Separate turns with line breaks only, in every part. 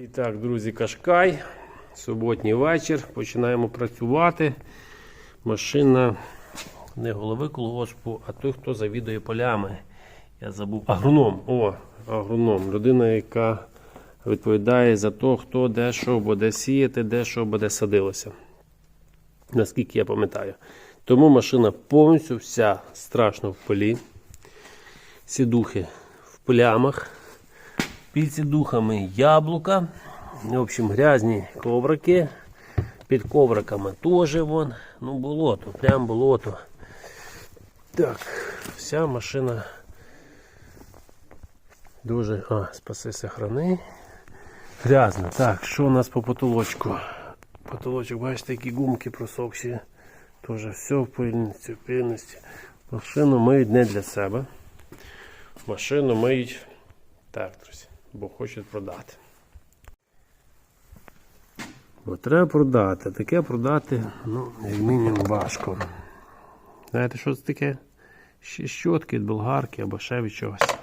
І так, друзі, Кашкай. Суботній вечір. Починаємо працювати. Машина не голови колгоспу, а той, хто завідує полями. Я забув. Агроном. О, агроном. Людина, яка відповідає за те, хто де що буде сіяти, де що буде садилося. Наскільки я пам'ятаю. Тому машина повністю вся страшно в полі. Сідухи в плямах. Під сідухами яблука. В общем, грязні коврики. Під ковриками теж вон. Ну, болото, прям болото. Так, вся машина дуже. А, спаси сохрани. Грязна. Так, що у нас по потолочку? Потолочок, бачите, які гумки просохші. Теж все в пильності, в пильності. Машину миють не для себе. Машину миють так, друзі, бо хочуть продати. Бо треба продати. Таке продати, ну, як мінімум важко. Знаєте, що це таке? Щотки від болгарки або ще від чогось.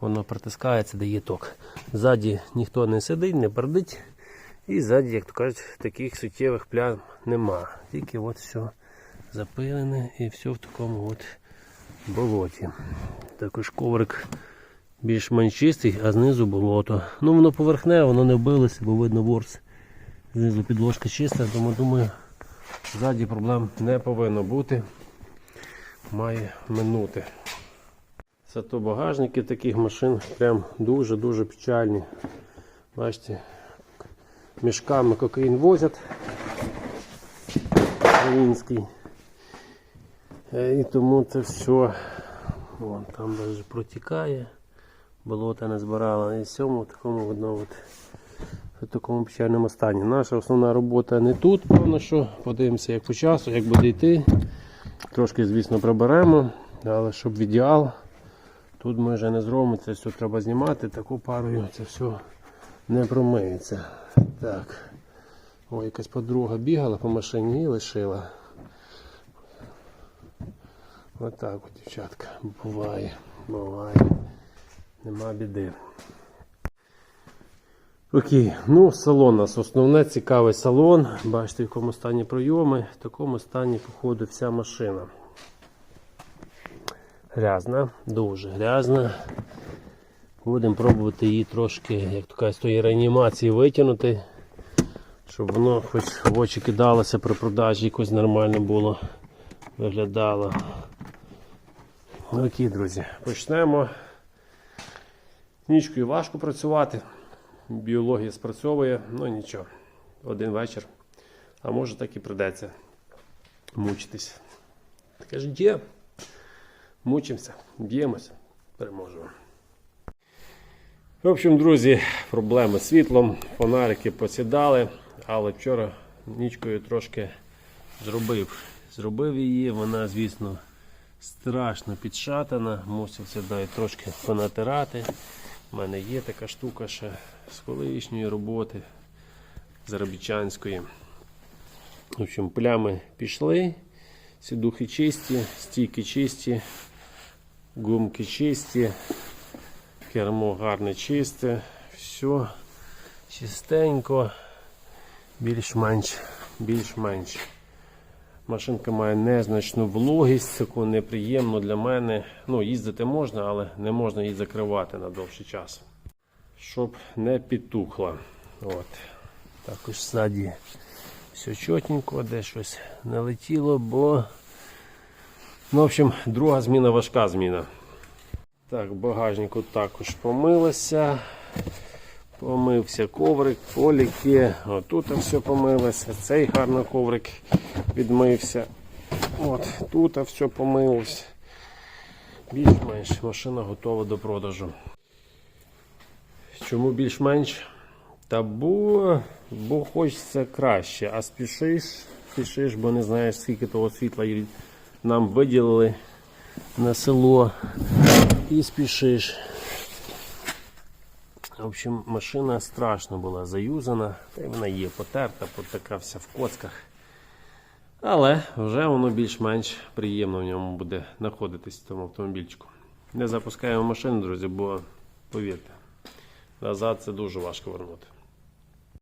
Воно притискається, дає ток. Ззаді ніхто не сидить, не пердить. І ззаді, як то кажуть, таких суттєвих плям нема. Тільки от все запилене і все в такому от болоті. Також коврик більш-менш чистий, а знизу болото. Ну воно поверхне, воно не вбилося, бо видно ворс. Знизу підложка чиста, тому думаю, ззаді проблем не повинно бути. Має минути. Зато багажники таких машин прям дуже-дуже печальні. Бачите, мішками кокаїн возять. Український. Е, І тому це все вон, там навіть протікає. Болота не збирала. І всьому такому одно от, в такому печальному стані. Наша основна робота не тут, певно, що подивимося як по часу, як буде йти. Трошки, звісно, приберемо, але щоб в ідеал, тут ми вже не зробимо, це все треба знімати, таку парою це все не промиється. Так. Ой, якась подруга бігала по машині і лишила. Отак от, дівчатка. Буває, буває. Нема біди. Окей, ну салон у нас основне цікавий салон. Бачите, в якому стані пройоми, в такому стані, походу, вся машина. Грязна, дуже грязна. Будемо пробувати її трошки, як то кажуть, з тої реанімації витягнути, щоб воно хоч в очі кидалося при продажі, якось нормально було виглядало. Окей, друзі, почнемо. Нічкою важко працювати. Біологія спрацьовує, ну нічого. Один вечір. А може так і придеться мучитись. Таке життя. Мучимося, б'ємося, переможемо. В общем, друзі, проблеми з світлом, фонарики посідали, але вчора нічкою трошки зробив. Зробив її, вона, звісно, страшно підшатана, мусив сюди трошки понатирати. У мене є така штука ще з колишньої роботи заробітчанської. В общем, плями пішли, сідухи чисті, стійки чисті, гумки чисті, кермо гарне чисте, все чистенько, більш-менш, більш-менш. Машинка має незначну вологість, таку неприємну для мене. Ну, їздити можна, але не можна її закривати на довший час. Щоб не підтухла. От. Також ззаді все чотенько, де щось не летіло, бо. Ну, в общем, друга зміна важка зміна. Так, багажнику також помилося. Помився коврик, поліки. Отут все помилося. Цей гарно коврик відмився. От, тут все помилося. Більш-менш машина готова до продажу. Чому більш-менш? Та бо, бо хочеться краще, а спішиш, спішиш, бо не знаєш, скільки того світла нам виділили на село. І спішиш. В общем, машина страшно була заюзана, та й вона є потерта, от така вся в коцках. Але вже воно більш-менш приємно в ньому буде знаходитись в тому автомобільчику. Не запускаємо машину, друзі, бо повірте, назад це дуже важко вернути.